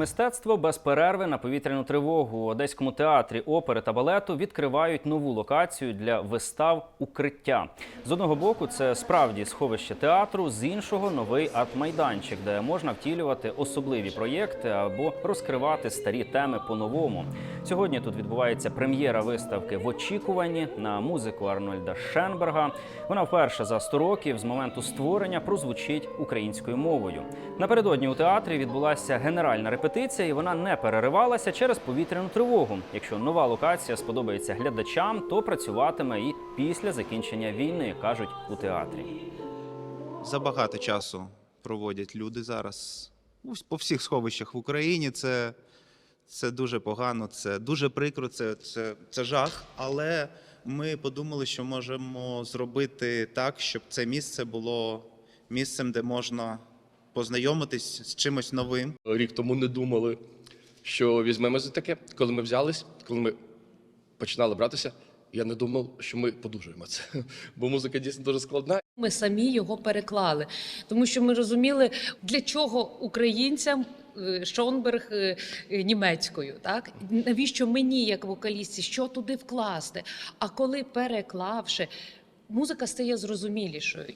Мистецтво без перерви на повітряну тривогу у Одеському театрі опери та балету відкривають нову локацію для вистав укриття. З одного боку, це справді сховище театру, з іншого новий арт-майданчик, де можна втілювати особливі проєкти або розкривати старі теми по-новому. Сьогодні тут відбувається прем'єра виставки в очікуванні на музику Арнольда Шенберга. Вона вперше за 100 років з моменту створення прозвучить українською мовою. Напередодні у театрі відбулася генеральна репетиція, і вона не переривалася через повітряну тривогу. Якщо нова локація сподобається глядачам, то працюватиме і після закінчення війни, кажуть у театрі. Забагато часу проводять люди зараз по всіх сховищах в Україні. Це, це дуже погано, це дуже прикро, це, це, це жах. Але ми подумали, що можемо зробити так, щоб це місце було місцем, де можна познайомитись з чимось новим. Рік тому не думали, що візьмемо за таке. Коли ми взялись, коли ми починали братися, я не думав, що ми подужуємо це. Бо музика дійсно дуже складна. Ми самі його переклали, тому що ми розуміли, для чого українцям е, Шонберг е, е, німецькою, так навіщо мені, як вокалістці, що туди вкласти? А коли переклавши, музика стає зрозумілішою.